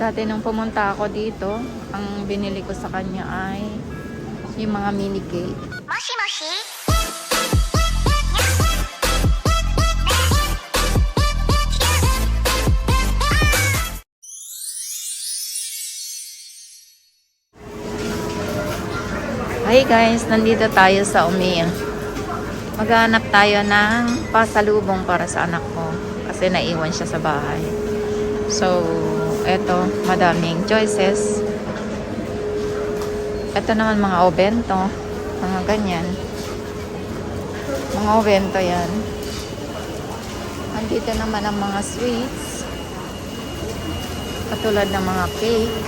Dati nung pumunta ako dito, ang binili ko sa kanya ay yung mga mini cake. Moshi moshi! Hey guys, nandito tayo sa Umiya. Maghanap tayo ng pasalubong para sa anak ko kasi naiwan siya sa bahay. So, eto, madaming choices. Ito naman mga obento, mga ganyan. Mga obento yan. Andito naman ang mga sweets. Katulad ng mga cake.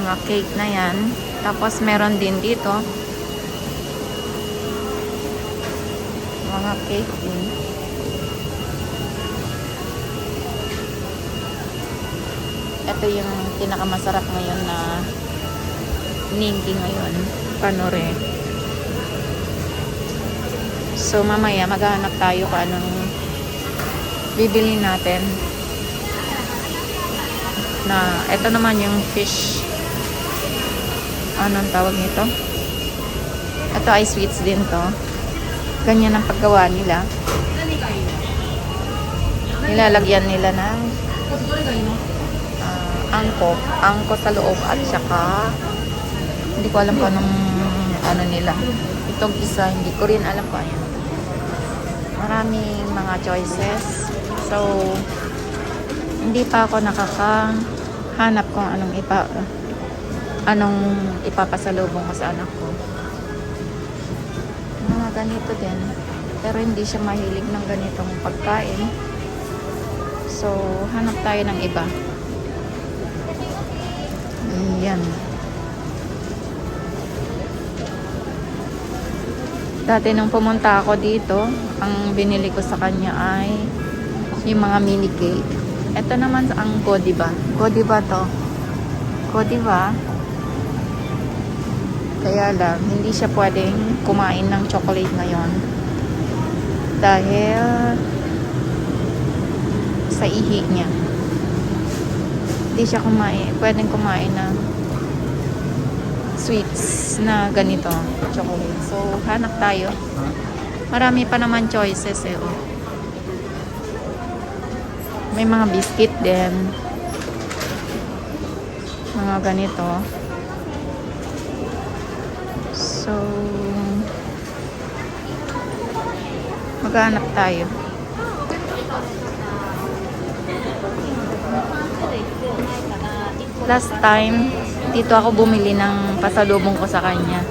Mga cake na yan. Tapos meron din dito mga cake din. Ito yung pinakamasarap ngayon na ningi ngayon. Panore. So mamaya maghahanap tayo kung anong bibili natin. Na ito naman yung fish anong tawag nito? Ito ay sweets din to. Ganyan ang paggawa nila. Nilalagyan nila ng ah, angko. Angko sa loob at saka hindi ko alam kung anong ano nila. Itong isa, hindi ko rin alam kung ano. Maraming mga choices. So, hindi pa ako nakakahanap kung anong ipa anong ipapasalubong ko sa anak ko. Mga ganito din. Pero hindi siya mahilig ng ganitong pagkain. So, hanap tayo ng iba. Ayan. Dati nung pumunta ako dito, ang binili ko sa kanya ay yung mga mini cake. Ito naman ang Godiva. Godiva to. Godiva. Kaya lang, hindi siya pwedeng kumain ng chocolate ngayon. Dahil sa ihi niya. Hindi siya kumain, pwedeng kumain ng sweets na ganito, chocolate. So, hanap tayo. Marami pa naman choices eh. Oh. May mga biscuit din. Mga ganito. So, maghanap tayo. Last time, dito ako bumili ng pasalubong ko sa kanya.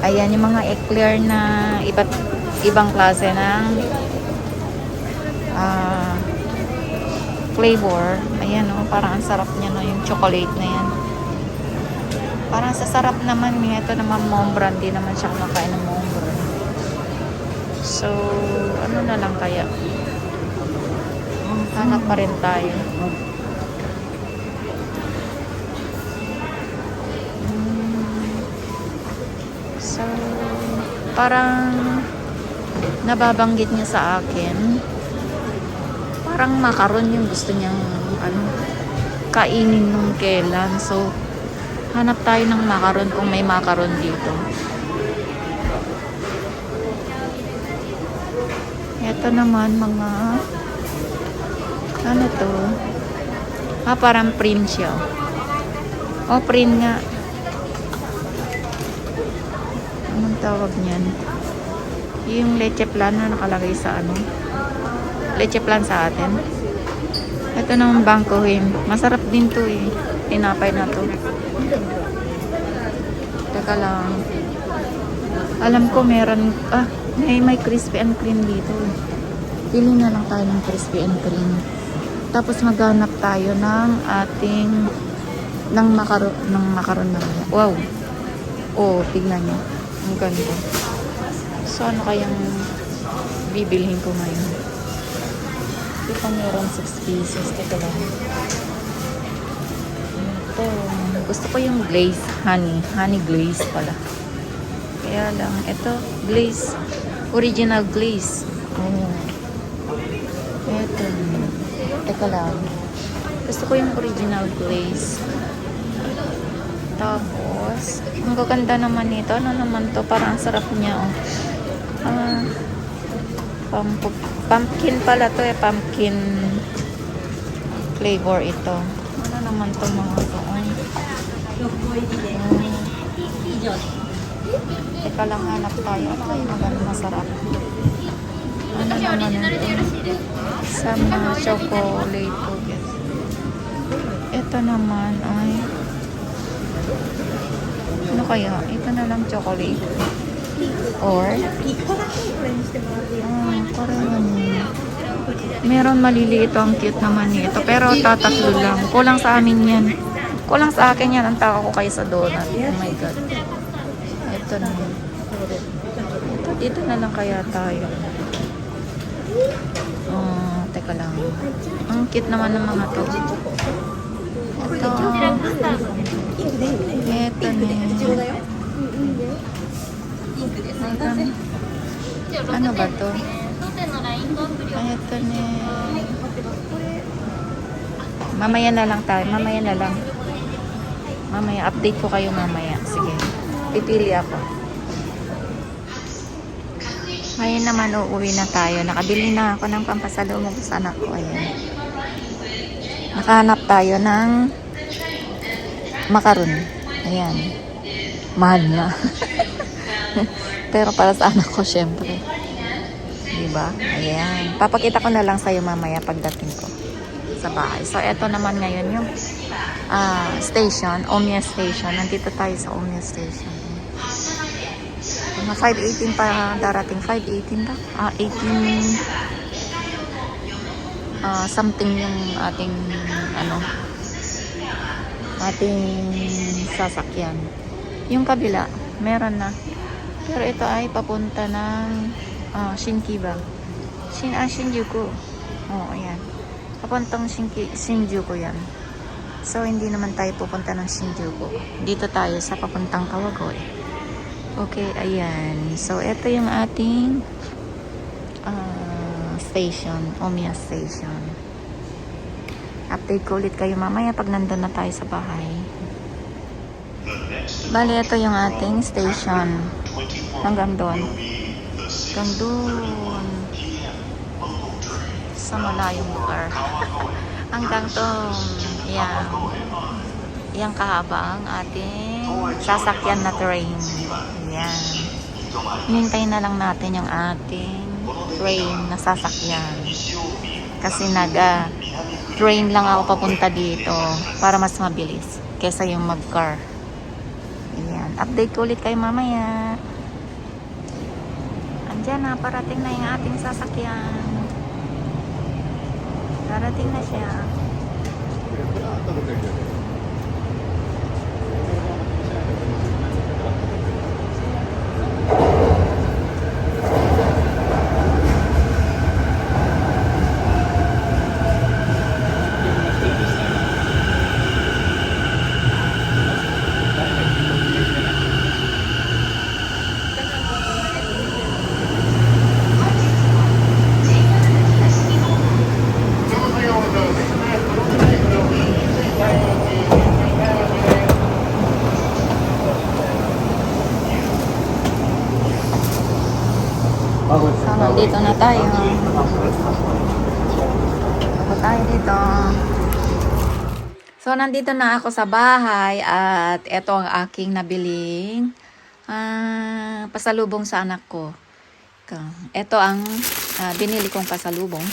Ayan, yung mga eclair na iba't ibang klase ng ah, flavor. Ayan, oh, parang ang sarap niya no, yung chocolate na yan. Parang sa sarap naman niya. Ito naman Mombran. Di naman siya kumakain ng Mombran. So, ano na lang kaya? Hanap pa rin tayo. Mm. So, parang nababanggit niya sa akin. Parang makaron yung gusto niyang ano, kainin nung kailan. So, Hanap tayo ng macaron kung may macaron dito. Ito naman mga ano to? Ah, parang print siya. Oh, print nga. Anong tawag niyan? Yung leche plan na nakalagay sa ano? Leche plan sa atin. Ito naman bangkohin. Masarap din to eh. Tinapay na to. Teka lang. Alam ko meron, ah, may, may crispy and cream dito. Pili na lang tayo ng crispy and cream. Tapos maghanap tayo ng ating ng makaron ng makaron na Wow. Oh, tignan niyo. Ang ganda. So ano kayang bibilhin ko ngayon? Ito meron 6 pieces. Teka lang. Ito. Gusto ko yung glaze honey. Honey glaze pala. Kaya lang. Ito. Glaze. Original glaze. Oh. Ito. Teka lang. Gusto ko yung original glaze. Tapos, ang gaganda naman nito. Ano naman to? Parang ang sarap niya, oh. Pump- pumpkin pala to eh. Pumpkin flavor ito. Ano naman to mga to? Oh. Teka lang hanap tayo. Ano kayo maganda masarap? Ano naman ito? Sama chocolate cookies. Ito naman ay ano kaya? Ito na lang chocolate. Or ah, Korean yun. Meron maliliit ang cute naman nito. Pero tatatlo lang. Kulang sa amin yan. Kulang sa akin yan. Ang tao ko kayo sa donut. Oh my God. Ito na. Ito, dito na lang kaya tayo. Oh, teka lang. Ang cute naman ng mga to. Ito. Ito na. Ano ba to? Ay, ito na. Mamaya na lang tayo. Mamaya na lang. Mamaya. Update ko kayo mamaya. Sige. Pipili ako. Ngayon naman uuwi na tayo. Nakabili na ako ng pampasalubong sa anak ko. Ayan. Nakahanap tayo ng makaron. Ayan. Mahal na. Pero para sa anak ko, syempre. Diba? Ayan. Papakita ko na lang sa'yo mamaya pagdating ko sa bahay. So, eto naman ngayon yung ah, station, Omnia Station. Nandito tayo sa Omnia Station. Mga 5.18 pa darating. 5.18 ba? Ah, 18 ah, something yung ating ano ating sasakyan. Yung kabila, meron na. Pero ito ay papunta ng ah, Shinkiba. Shin, ah, Shinjuku. Oo, ayan. Papuntang Shinki, Shinjuku yan. So, hindi naman tayo pupunta ng Shinjuku. Dito tayo sa papuntang Kawagoy. Okay, ayan. So, ito yung ating ah, station, Omiya Station. Update ko ulit kayo mamaya pag nandun na tayo sa bahay. Bali, ito yung ating station. Hanggang doon. Hanggang doon. Sa malayong lugar. Hanggang doon. Yan. Yan kahaba ang ating sasakyan na train. Yan. Hinintay na lang natin yung ating train na sasakyan. Kasi naga train lang ako papunta dito para mas mabilis kesa yung mag-car. Ayan. Update ko ulit kayo mamaya. Andyan na, parating na yung ating sasakyan. Darating na siya. So, nandito na tayo. Ako tayo dito. So, nandito na ako sa bahay at ito ang aking nabiling ah, pasalubong sa anak ko. Ito ang ah, binili kong pasalubong.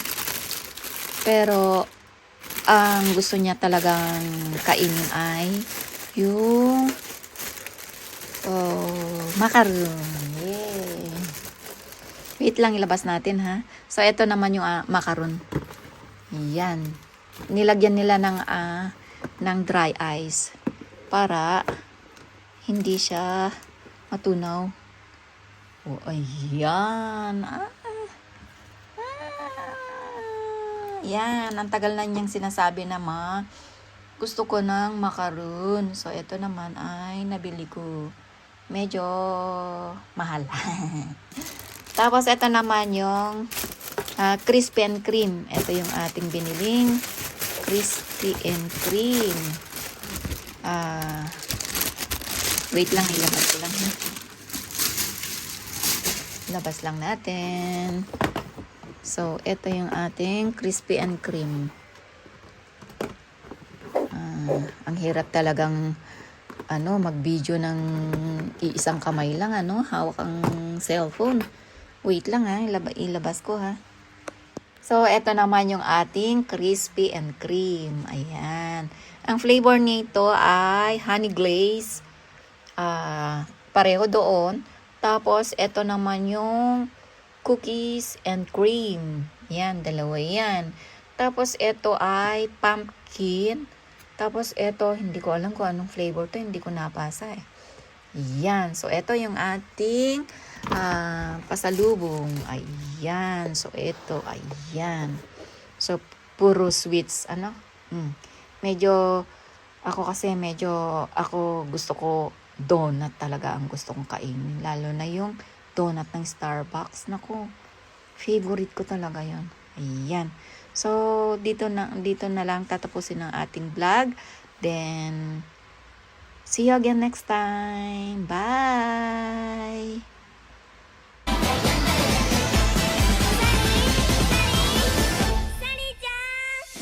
Pero, ang gusto niya talagang kainin ay yung oh, macaroon. Wait lang, ilabas natin ha. So, ito naman yung ah, macaron. Yan. Nilagyan nila ng, ah, ng dry ice para hindi siya matunaw. Oh, ayan. Ah. Ah. Yan. Ang tagal na niyang sinasabi na ma, gusto ko ng macaron. So, ito naman ay nabili ko. Medyo mahal. Tapos, ito naman yung ah, crispy and cream. Ito yung ating biniling crispy and cream. Ah, wait lang, ilabas ko lang. Labas lang natin. So, ito yung ating crispy and cream. Ah, ang hirap talagang ano, mag-video ng iisang kamay lang, ano, hawak ang cellphone. Wait lang ha, ilab- ilabas ko ha. So, eto naman yung ating crispy and cream. Ayan. Ang flavor nito ay honey glaze. Ah, pareho doon. Tapos, eto naman yung cookies and cream. Yan, dalawa yan. Tapos, eto ay pumpkin. Tapos, eto, hindi ko alam kung anong flavor to. Hindi ko napasa eh. Yan. So, ito yung ating ah, pasalubong. Ayan. So, ito. Ayan. So, puro sweets. Ano? Mm. Medyo, ako kasi medyo, ako gusto ko donut talaga ang gusto kong kainin. Lalo na yung donut ng Starbucks. Naku, favorite ko talaga yon Ayan. So, dito na, dito na lang tatapusin ang ating vlog. Then, see you again next time. Bye!